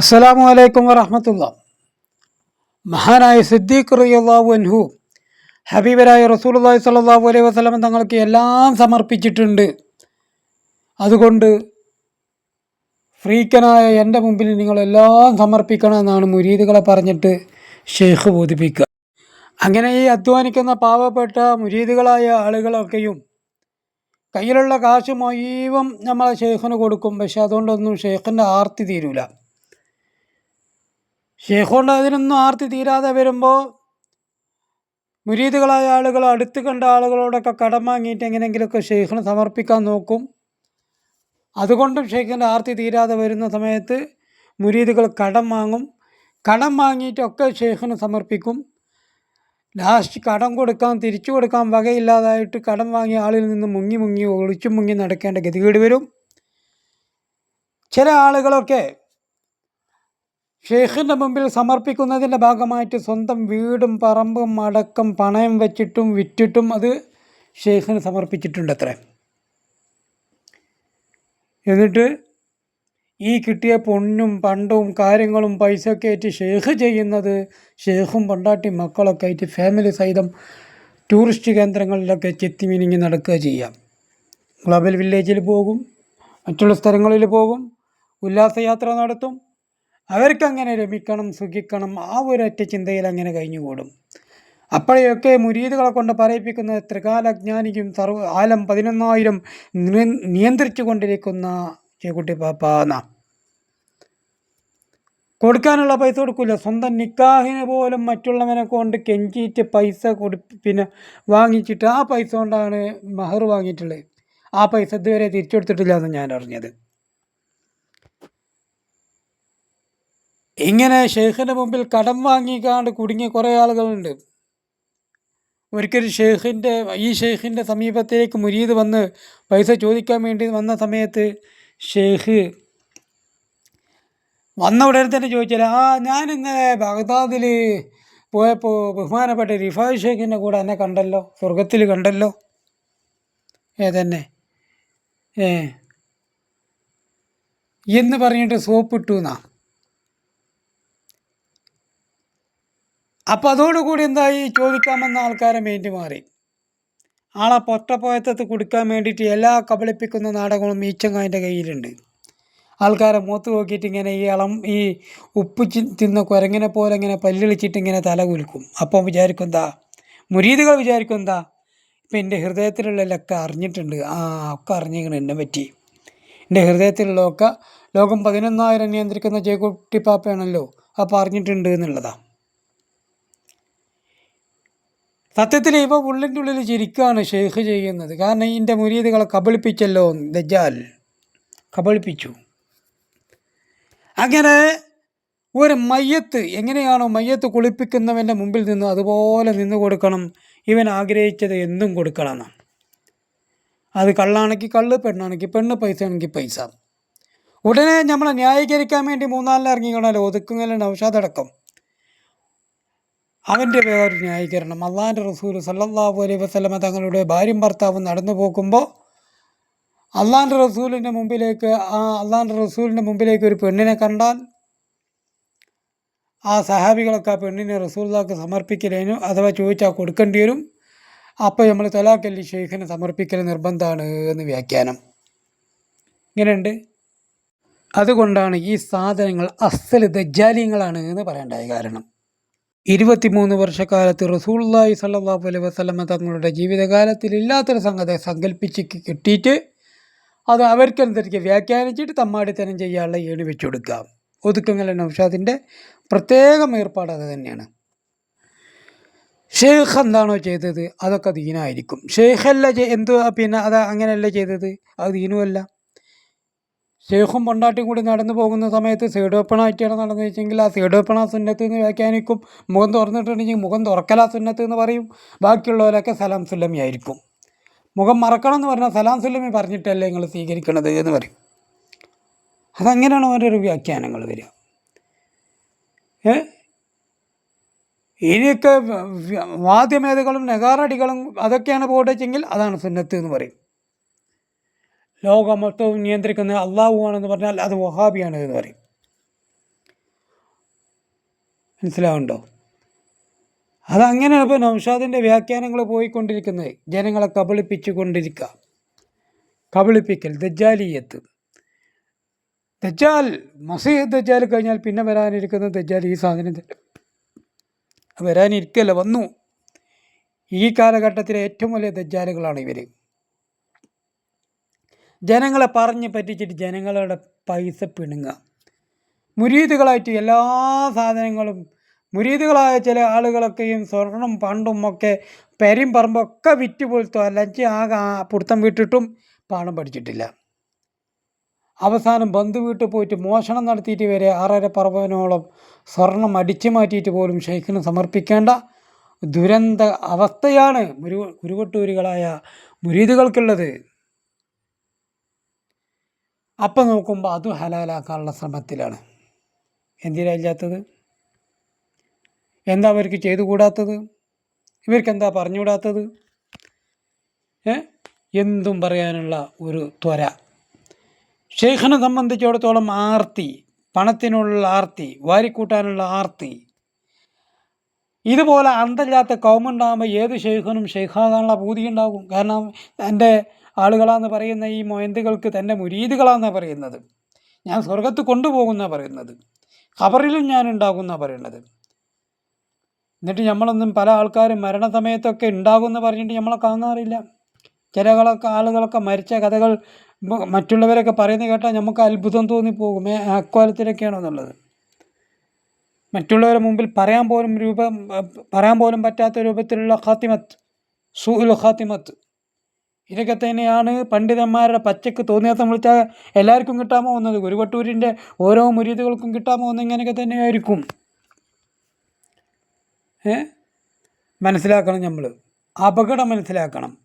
അസ്സലാമു അലൈക്കും വറഹമത്തുള്ള. മഹാനായ സിദ്ദീഖ് റളിയല്ലാഹു അൻഹു ഹബീബരായ റസൂലുള്ളാഹി സ്വല്ലല്ലാഹു അലൈഹി വസല്ലം തങ്ങൾക്ക് എല്ലാം സമർപ്പിച്ചിട്ടുണ്ട്. അതുകൊണ്ട് ഫ്രീക്കനായ എന്റെ മുമ്പിൽ നിങ്ങളെല്ലാം സമർപ്പിക്കണമെന്നാണ് മുരീദുകളെ പറഞ്ഞിട്ട് ഷെയ്ഖ് ബോധിപ്പിക്കുക. അങ്ങനെ ഈ അധ്വാനിക്കുന്ന പാവപ്പെട്ട മുരീദുകളായ ആളുകളൊക്കെയും കയ്യിലുള്ള കാശ് മുഴുവൻ നമ്മളെ ഷെയ്ഖിന് കൊടുക്കും. പക്ഷെ അതുകൊണ്ടൊന്നും ഷെയ്ഖിന്റെ ആർത്തി തീരൂല. ഷെയ്ഖ് കൊണ്ട് അതിനൊന്നും ആർത്തി തീരാതെ വരുമ്പോൾ മുരീദുകളായ ആളുകൾ അടുത്ത് കണ്ട ആളുകളോടൊക്കെ കടം വാങ്ങിയിട്ട് എങ്ങനെയെങ്കിലുമൊക്കെ ഷെയ്ഖിന് സമർപ്പിക്കാൻ നോക്കും. അതുകൊണ്ടും ഷെയ്ഖിന്റെ ആർത്തി തീരാതെ വരുന്ന സമയത്ത് മുരീദുകൾ കടം വാങ്ങും. കടം വാങ്ങിയിട്ടൊക്കെ ഷെയ്ഖിന് സമർപ്പിക്കും. ലാസ്റ്റ് കടം കൊടുക്കാൻ തിരിച്ചു കൊടുക്കാൻ വകയില്ലാതായിട്ട് കടം വാങ്ങിയ ആളിൽ നിന്ന് മുങ്ങി മുങ്ങി ഒളിച്ചു മുങ്ങി നടക്കേണ്ട ഗതികേട് വരും. ചില ആളുകളൊക്കെ ഷെയ്ഖിന്റെ മുമ്പിൽ സമർപ്പിക്കുന്നതിന്റെ ഭാഗമായിട്ട് സ്വന്തം വീടും പറമ്പും അടക്കം പണയം വെച്ചിട്ടും വിറ്റിട്ടും അത് ഷെയ്ഖിന് സമർപ്പിച്ചിട്ടുണ്ട് അത്രേ എന്നിട്ട് ഈ കിട്ടിയ പൊന്നും പണ്ടവും കാര്യങ്ങളും പൈസയൊക്കെ ആയിട്ട് ഷെയ്ഖ് ചെയ്യുന്നത് ഷെയ്ഖും പണ്ടാട്ടി മക്കളൊക്കെ ആയിട്ട് ഫാമിലി സഹിതം ടൂറിസ്റ്റ് കേന്ദ്രങ്ങളിലൊക്കെ ചെത്തിമിനിങ്ങി നടക്കുക ചെയ്യാം. ഗ്ലോബൽ വില്ലേജിൽ പോകും മറ്റുള്ള സ്ഥലങ്ങളിൽ പോകും ഉല്ലാസയാത്ര നടത്തും അവർക്കങ്ങനെ രമിക്കണം സുഖിക്കണം ആ ഒരൊറ്റ ചിന്തയിൽ അങ്ങനെ കഴിഞ്ഞുകൂടും. അപ്പോഴെയൊക്കെ മുരീദുകളെ കൊണ്ട് പറയിപ്പിക്കുന്ന ത്രികാലജ്ഞാനിക്കും സർവ ആലം പതിനൊന്നായിരം നിയന്ത്രിച്ചു കൊണ്ടിരിക്കുന്ന ചേക്കുട്ടി പാപ്പാന്ന കൊടുക്കാനുള്ള പൈസ കൊടുക്കില്ല സ്വന്തം നിക്കാഹിന് പോലും മറ്റുള്ളവനെ കൊണ്ട് കെഞ്ചിയിട്ട് പൈസ കൊടു പിന്നെ വാങ്ങിച്ചിട്ട് ആ പൈസ കൊണ്ടാണ് മഹർ വാങ്ങിയിട്ടുള്ളത്. ആ പൈസ ഇതുവരെ തിരിച്ചു കൊടുത്തിട്ടില്ല എന്ന് ഞാൻ അറിഞ്ഞത് ഇങ്ങനെ ഷെയ്ഖിന്റെ മുമ്പിൽ കടം വാങ്ങിക്കാണ്ട് കുടുങ്ങിയ കുറേ ആളുകളുണ്ട്. ഒരിക്കൽ ഷെയ്ഖിന്റെ ഈ ഷെയ്ഖിന്റെ സമീപത്തേക്ക് മുരീദ് വന്ന് പൈസ ചോദിക്കാൻ വേണ്ടി വന്ന സമയത്ത് ഷെയ്ഖ് വന്ന ഉടനെ തന്നെ ചോദിച്ചാൽ ആ ഞാൻ ഇന്നലെ ബഗ്ദാദിൽ പോയപ്പോൾ ബഹുമാനപ്പെട്ട റിഫായ് ഷെയ്ഖിന്റെ കൂടെ എന്നെ കണ്ടല്ലോ സ്വർഗത്തിൽ കണ്ടല്ലോ. ഏതന്നെ ഏ. എന്ന് പറഞ്ഞിട്ട് സോപ്പിട്ടു എന്നാ. അപ്പോൾ അതോടുകൂടി എന്തായി? ചോദിക്കാമെന്ന ആൾക്കാരെ മേണ്ടി മാറി. ആളെ പൊട്ടപ്പോയത്തത്ത് കൊടുക്കാൻ വേണ്ടിയിട്ട് എല്ലാ കബളിപ്പിക്കുന്ന നാടകങ്ങളും ഈച്ചങ്ങാന്റെ കയ്യിലുണ്ട്. ആൾക്കാരെ മൂത്ത് നോക്കിയിട്ട് ഇങ്ങനെ ഈ ഇളം ഈ ഉപ്പ് തിന്ന കുരങ്ങിനെ പോലെ ഇങ്ങനെ പല്ലിളിച്ചിട്ട് ഇങ്ങനെ തല കുലുക്കും. അപ്പം വിചാരിക്കും എന്താ? മുരീദുകൾ വിചാരിക്കും എന്താ? ഇപ്പം എന്റെ ഹൃദയത്തിലുള്ളതിലൊക്കെ അറിഞ്ഞിട്ടുണ്ട്. ആ ഒക്കെ അറിഞ്ഞിരിക്കണം എന്നെ പറ്റി. എന്റെ ഹൃദയത്തിലുള്ളതൊക്കെ ലോകം പതിനൊന്നായിരം നിയന്ത്രിക്കുന്ന ജയക്കുട്ടി പാപ്പയാണല്ലോ അറിഞ്ഞിട്ടുണ്ട് എന്നുള്ളതാണ് സത്യത്തിൽ ഇവ ഉള്ളിന്റെ ഉള്ളിൽ ചിരിക്കുകയാണ് ഷെയ്ഖ് ചെയ്യുന്നത്. കാരണം ഇതിന്റെ മുരീദുകളെ കബളിപ്പിച്ചല്ലോ ദജാൽ കബളിപ്പിച്ചു. അങ്ങനെ ഒരു മയ്യത്ത് എങ്ങനെയാണോ മയ്യത്ത് കുളിപ്പിക്കുന്നവന്റെ മുമ്പിൽ നിന്ന് അതുപോലെ നിന്ന് കൊടുക്കണം. ഇവൻ ആഗ്രഹിച്ചത് എന്തും കൊടുക്കണം അത് കള്ളാണെങ്കിൽ കള്ള് പെണ്ണാണെങ്കിൽ പെണ്ണ് പൈസ ആണെങ്കിൽ പൈസ. ഉടനെ നമ്മളെ ന്യായീകരിക്കാൻ വേണ്ടി മൂന്നാലിനെ ഇറങ്ങിക്കണമല്ലോ. ഒതുക്കുന്നതിൽ നൗഷാദടക്കം അവന്റെ വേറൊരു ന്യായീകരണം. അള്ളാഹിന്റെ റസൂൽ സല്ലല്ലാഹു അലൈഹി വസ്ലമ തങ്ങളുടെ ഭാര്യയും ഭർത്താവും നടന്നു പോകുമ്പോൾ അള്ളാഹിന്റെ റസൂലിന്റെ മുമ്പിലേക്ക് ആ അള്ളാഹിന്റെ റസൂലിന്റെ മുമ്പിലേക്ക് ഒരു പെണ്ണിനെ കണ്ടാൽ ആ സഹാബികളൊക്കെ ആ പെണ്ണിനെ റസൂലിലേക്ക് സമർപ്പിക്കലേനു അഥവാ ചോദിച്ചാൽ കൊടുക്കേണ്ടി വരും. അപ്പോൾ നമ്മൾ തലാക്കല്ലി ഷെയ്ഖിന് സമർപ്പിക്കൽ നിർബന്ധമാണ് എന്ന് വ്യാഖ്യാനം. ഇങ്ങനെയുണ്ട്. അതുകൊണ്ടാണ് ഈ സാധനങ്ങൾ അസൽ ദജ്ജാലിയങ്ങളാണ് എന്ന് പറയേണ്ടായ കാരണം ഇരുപത്തിമൂന്ന് വർഷക്കാലത്ത് റസൂള്ളി സല്ലാഹു അലൈഹി വസ്ലമ തങ്ങളുടെ ജീവിതകാലത്തിൽ ഇല്ലാത്തൊരു സംഗതി സങ്കല്പിച്ച് കിട്ടിയിട്ട് അത് അവർക്കനുസരിച്ച് വ്യാഖ്യാനിച്ചിട്ട് തമ്മാടിത്തനം ചെയ്യാനുള്ള ഏണി വെച്ചു കൊടുക്കുക ഒതുക്കങ്ങൾ നൗഷാദിന്റെ പ്രത്യേകം ഏർപ്പാട് അത് തന്നെയാണ്. ഷെയ്ഖ് എന്താണോ ചെയ്തത് അതൊക്കെ ദീനായിരിക്കും. ഷെയ്ഖല്ല എന്ത് പിന്നെ അത് അങ്ങനെയല്ല ചെയ്തത്? അത് ദീനുമല്ല. ഷെയ്ഖും പൊണ്ടാട്ടിയും കൂടി നടന്നു പോകുന്ന സമയത്ത് സീഡോപ്പണായിട്ടാണ് നടന്നു വെച്ചെങ്കിൽ ആ സീഡോപ്പണ സുന്നത്ത് എന്ന് വ്യാഖ്യാനിക്കും. മുഖം തുറന്നിട്ടുണ്ടെങ്കിൽ മുഖം തുറക്കലാ സുന്നത്ത് എന്ന് പറയും. ബാക്കിയുള്ളവരൊക്കെ സലാം സുല്ലമി ആയിരിക്കും മുഖം മറക്കണം എന്ന് പറഞ്ഞാൽ സലാം സുല്ലമി പറഞ്ഞിട്ടല്ലേ നിങ്ങൾ സ്വീകരിക്കണത് എന്ന് പറയും. അതങ്ങനെയാണ് ഓരോരോ വ്യാഖ്യാനങ്ങൾ വരിക. ഏ? ഇനിയൊക്കെ വാദ്യമേതകളും നെഗാറടികളും അതൊക്കെയാണ് പോകട്ടെങ്കിൽ അതാണ് സുന്നത്ത് എന്ന് പറയും. ലോകം മൊത്തവും നിയന്ത്രിക്കുന്ന അള്ളാഹു ആണെന്ന് പറഞ്ഞാൽ അത് വഹാബിയാണ് എന്ന് പറയും. മനസ്സിലാവുണ്ടോ അതങ്ങനെയാണ് ഇപ്പോൾ നൗഷാദിന്റെ വ്യാഖ്യാനങ്ങൾ പോയിക്കൊണ്ടിരിക്കുന്നത്. ജനങ്ങളെ കബളിപ്പിച്ചു കൊണ്ടിരിക്കുക കബളിപ്പിക്കൽ ദജ്ജാലിയത്ത്. ദജ്ജാൽ മസീഹ് ദജ്ജാൽ കഴിഞ്ഞാൽ പിന്നെ വരാനിരിക്കുന്ന ദജ്ജാൽ ഈ സാധനം വരാനിരിക്കല്ല വന്നു. ഈ കാലഘട്ടത്തിലെ ഏറ്റവും വലിയ ദജ്ജാലുകളാണ് ഇവർ ജനങ്ങളെ പറഞ്ഞ് പറ്റിച്ചിട്ട് ജനങ്ങളുടെ പൈസ പിണുങ്ങുക. മുരീതുകളായിട്ട് എല്ലാ സാധനങ്ങളും മുരീതുകളായ ചില ആളുകളൊക്കെയും സ്വർണം പണ്ടും ഒക്കെ പെരും പറമ്പൊക്കെ വിറ്റ് പോലത്തോ അല്ലെങ്കിൽ ആകെ പുടുത്തം വിട്ടിട്ടും പാണം പഠിച്ചിട്ടില്ല. അവസാനം ബന്ധു വീട്ടിൽ പോയിട്ട് മോഷണം നടത്തിയിട്ട് വരെ ആറര പറവനോളം സ്വർണം അടിച്ചു മാറ്റിയിട്ട് പോലും ഷെയ്ഖിന് സമർപ്പിക്കേണ്ട ദുരന്ത അവസ്ഥയാണ് മുരു കുരുവട്ടൂരുകളായ മുരീദുകൾക്കുള്ളത് അപ്പം നോക്കുമ്പോൾ അത് ഹലാലാക്കാനുള്ള ശ്രമത്തിലാണ്. എന്തിനാ ഇല്ലാത്തത്? എന്താ അവർക്ക് ചെയ്തു കൂടാത്തത് ഇവർക്ക് എന്താ പറഞ്ഞുകൂടാത്തത്? ഏ? എന്തും പറയാനുള്ള ഒരു ത്വര. ഷെയ്ഖിനെ സംബന്ധിച്ചിടത്തോളം ആർത്തി പണത്തിനുള്ള ആർത്തി വാരിക്കൂട്ടാനുള്ള ആർത്തി. ഇതുപോലെ അന്തല്ലാത്ത കൗമുണ്ടാകുമ്പോൾ ഏത് ഷെയ്ഖിനും ഷെയ്ഖാകാനുള്ള പൂതി ഉണ്ടാകും. കാരണം എന്റെ ആളുകളാന്ന് പറയുന്ന ഈ മൊയന്തുകൾക്ക് തന്റെ മുരീദുകളാന്നാണ് പറയുന്നത്. ഞാൻ സ്വർഗത്ത് കൊണ്ടുപോകുന്ന പറയുന്നത്. ഖബറിലും ഞാൻ ഉണ്ടാകുന്ന പറയുന്നത് എന്നിട്ട് നമ്മളൊന്നും പല ആൾക്കാരും മരണസമയത്തൊക്കെ ഉണ്ടാകുമെന്ന് പറഞ്ഞിട്ട് നമ്മളെ കാണാറില്ല. ചിലകളൊക്കെ ആളുകളൊക്കെ മരിച്ച കഥകൾ മറ്റുള്ളവരൊക്കെ പറയുന്നത് കേട്ടാൽ നമുക്ക് അത്ഭുതം തോന്നിപ്പോകും. അക്കാലത്തിലൊക്കെയാണെന്നുള്ളത് മറ്റുള്ളവരുടെ മുമ്പിൽ പറയാൻ പോലും രൂപം പറയാൻ പോലും പറ്റാത്ത രൂപത്തിലുള്ള ഖാത്തിമത്ത് സുഹുൽ ഖാത്തിമത്ത്. ഇതൊക്കെ തന്നെയാണ് പണ്ഡിതന്മാരുടെ പച്ചക്ക് തോന്നിയാസം വിളിച്ചാൽ എല്ലാവർക്കും കിട്ടാമോ എന്നത്? ഗുരുവട്ടൂരിന്റെ ഓരോ മുരീതുകൾക്കും കിട്ടാമോ എന്ന് ഇങ്ങനെയൊക്കെ തന്നെയായിരിക്കും. ഏ? മനസ്സിലാക്കണം നമ്മൾ അപകടം മനസ്സിലാക്കണം.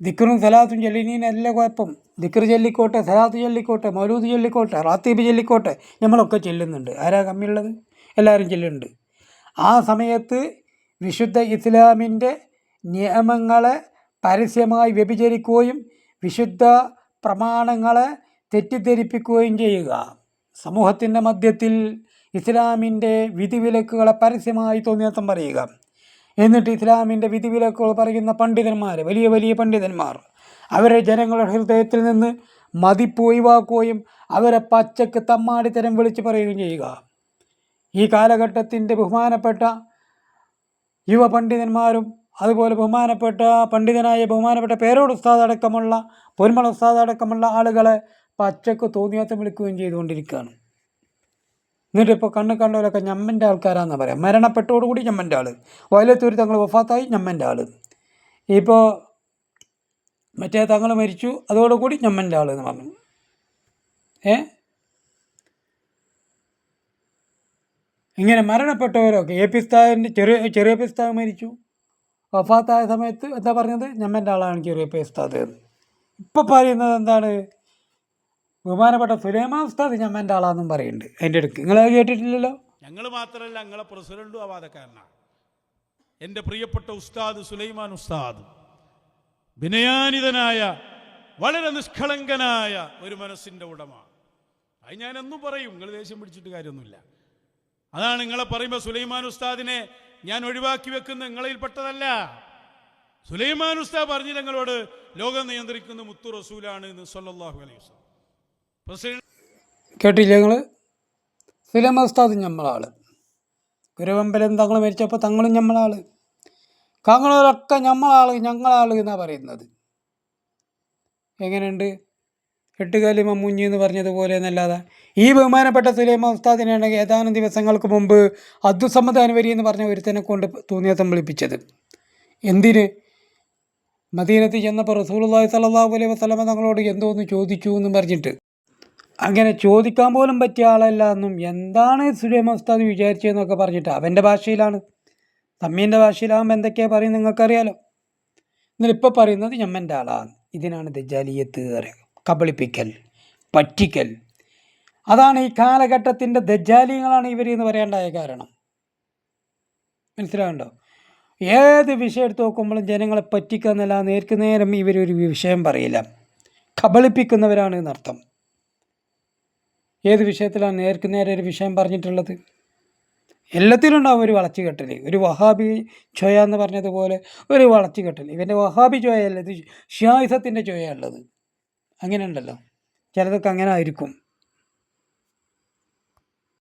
ദിക്കറും സലാത്തും ചൊല്ലിനീനല്ല കുഴപ്പം. ദിക്കർ ചൊല്ലിക്കോട്ടെ സലാത്ത് ചൊല്ലിക്കോട്ടെ മൗലൂദ് ചൊല്ലിക്കോട്ടെ റാത്തീബ് ചൊല്ലിക്കോട്ടെ നമ്മളൊക്കെ ചെല്ലുന്നുണ്ട്. ആരാ കമ്മിയുള്ളത്? എല്ലാവരും ചെല്ലുന്നുണ്ട്. ആ സമയത്ത് വിശുദ്ധ ഇസ്ലാമിന്റെ നിയമങ്ങളെ പരസ്യമായി വ്യഭിചരിക്കുകയും വിശുദ്ധ പ്രമാണങ്ങളെ തെറ്റിദ്ധരിപ്പിക്കുകയും ചെയ്യുക. സമൂഹത്തിന്റെ മധ്യത്തിൽ ഇസ്ലാമിന്റെ വിധിവിലക്കുകളെ പരസ്യമായി തോന്നിയത്തം പറയുക. എന്നിട്ട് ഇസ്ലാമിന്റെ വിധിവിലക്കുകൾ പറയുന്ന പണ്ഡിതന്മാർ വലിയ വലിയ പണ്ഡിതന്മാർ അവരെ ജനങ്ങളുടെ ഹൃദയത്തിൽ നിന്ന് മതിപ്പ് ഒഴിവാക്കുകയും അവരെ പച്ചക്ക് തമ്മാടിത്തരം വിളിച്ച് പറയുകയും ചെയ്യുക. ഈ കാലഘട്ടത്തിന്റെ ബഹുമാനപ്പെട്ട യുവ പണ്ഡിതന്മാരും അതുപോലെ ബഹുമാനപ്പെട്ട പണ്ഡിതനായ ബഹുമാനപ്പെട്ട പേരോട് ഉസ്താദ് അടക്കമുള്ള പൊന്മള ഉസ്താദ് അടക്കമുള്ള ആളുകളെ പച്ചക്ക് തോന്നിയാത്തം വിളിക്കുകയും ചെയ്തുകൊണ്ടിരിക്കുകയാണ്. എന്നിട്ട് ഇപ്പോൾ കണ്ണ് കണ്ടവരൊക്കെ ഞമ്മന്റെ ആൾക്കാരാണെന്ന് പറയാം. മരണപ്പെട്ടോടുകൂടി ഞമ്മന്റെ ആൾ വയലത്തൂർ തങ്ങൾ വഫാത്തായി ഞമ്മന്റെ ആൾ ഇപ്പോൾ മറ്റേ തങ്ങൾ മരിച്ചു അതോടുകൂടി ഞമ്മന്റെ ആൾ എന്ന് പറഞ്ഞു. ഏ? ഇങ്ങനെ മരണപ്പെട്ടവരൊക്കെ എ പി ചെറിയ ചെറിയ പി മരിച്ചു. വഫാത്തായ സമയത്ത് എന്താ പറഞ്ഞത്? ഞമ്മന്റെ ആളാണ് എനിക്ക് പി ഉസ്താദ് എന്ന് ഇപ്പം പറയുന്നത് എന്താണ്? ബഹുമാനപ്പെട്ട സുലൈമാൻ ഉസ്താദ് ഞമ്മന്റെ ആളാണെന്നും പറയുന്നുണ്ട്. അതിന്റെ അടുക്ക്. നിങ്ങൾ കേട്ടിട്ടില്ലല്ലോ? ഞങ്ങൾ മാത്രമല്ല ഞങ്ങളെ പ്രസിഡന്റും ആവാതക്കാരനാണ്. എന്റെ പ്രിയപ്പെട്ട ഉസ്താദ് സുലൈമാൻ ഉസ്താദ് വിനയാനിതനായ വളരെ നിഷ്കളങ്കനായ ഒരു മനസ്സിന്റെ ഉടമ അത് ഞാനെന്നും പറയും. നിങ്ങൾ ദേഷ്യം പിടിച്ചിട്ട് കാര്യമൊന്നുമില്ല. അതാണ് നിങ്ങളെ പറയുമ്പോൾ സുലൈമാൻ ഉസ്താദിനെ ഞാൻ ഒഴിവാക്കി വെക്കുന്ന നിങ്ങളിൽപ്പെട്ടതല്ല സുലൈമാൻ ഉസ്താ പറഞ്ഞു ഞങ്ങളോട് ലോകം നിയന്ത്രിക്കുന്ന മുത്തു റസൂലാണ് എന്ന് സല്ലല്ലാഹു അലൈഹി വസല്ലം. കേട്ടില്ലേ നിങ്ങൾ സുലൈമാൻ ഉസ്താദ് ഞമ്മളാൾ ഗുരുവമ്പലം തങ്ങൾ മരിച്ചപ്പോൾ തങ്ങളും ഞമ്മളാൾ കങ്ങളൊക്കെ ഞമ്മളാൾ ഞങ്ങളാൾ എന്നാണ് പറയുന്നത്? എങ്ങനെയുണ്ട്? എട്ടുകാലി മമ്മൂഞ്ഞി എന്ന് പറഞ്ഞതുപോലെ എന്നല്ലാതെ. ഈ ബഹുമാനപ്പെട്ട സുലൈമ ഉസ്താദിനെയാണ് ഏതാനും ദിവസങ്ങൾക്ക് മുമ്പ് അബ്ദുസമ്മദ് അനുവരി എന്ന് പറഞ്ഞ ഒരുത്തനെ കൊണ്ട് തോന്നിയത്തം വിളിപ്പിച്ചത്. എന്തിന്? മദീനത്ത് ചെന്നപ്പോൾ റസൂലുള്ളാഹി സ്വല്ലല്ലാഹു അലൈഹി വസല്ലമ തങ്ങളോട് എന്തോന്ന് ചോദിച്ചു എന്ന് പറഞ്ഞിട്ട്. അങ്ങനെ ചോദിക്കാൻ പോലും പറ്റിയ ആളല്ല എന്നും എന്താണ് സുലൈമ ഉസ്താദ് വിചാരിച്ചതെന്നൊക്കെ പറഞ്ഞിട്ട് അവന്റെ ഭാഷയിലാണ്. തമ്മീന്റെ ഭാഷയിലാകുമ്പോൾ എന്തൊക്കെയാണ് പറയുന്നത് നിങ്ങൾക്കറിയാലോ. എന്നിട്ട് ഇപ്പോൾ പറയുന്നത് ഞമ്മന്റെ ആളാണ്. ഇതിനാണ് ദജ്ജാലിയത്ത് പറയുക കബളിപ്പിക്കൽ പറ്റിക്കൽ. അതാണ് ഈ കാലഘട്ടത്തിന്റെ ദജ്ജാലിയങ്ങളാണ് എന്ന് പറയേണ്ടായ കാരണം. മനസ്സിലാവുണ്ടോ ഏത് വിഷയം എടുത്ത് നോക്കുമ്പോഴും ജനങ്ങളെ പറ്റിക്കുക എന്നല്ല നേർക്ക് നേരം ഇവരൊരു വിഷയം പറയില്ല. കബളിപ്പിക്കുന്നവരാണ് എന്നർത്ഥം. ഏത് വിഷയത്തിലാണ് നേർക്ക് നേരെ ഒരു വിഷയം പറഞ്ഞിട്ടുള്ളത്? എല്ലാത്തിലും ഉണ്ടാവും ഒരു വളച്ചുകെട്ടൽ ഒരു വഹാബി ചൊയ എന്ന് പറഞ്ഞതുപോലെ ഒരു വളച്ചുകെട്ടൽ ഇവന്റെ വഹാബി ചൊയയല്ല ഇത് ഷിയായിസത്തിന്റെ ചൊയ ഉള്ളത് അങ്ങനെ ഉണ്ടല്ലോ ചിലതൊക്കെ അങ്ങനെ ആയിരിക്കും.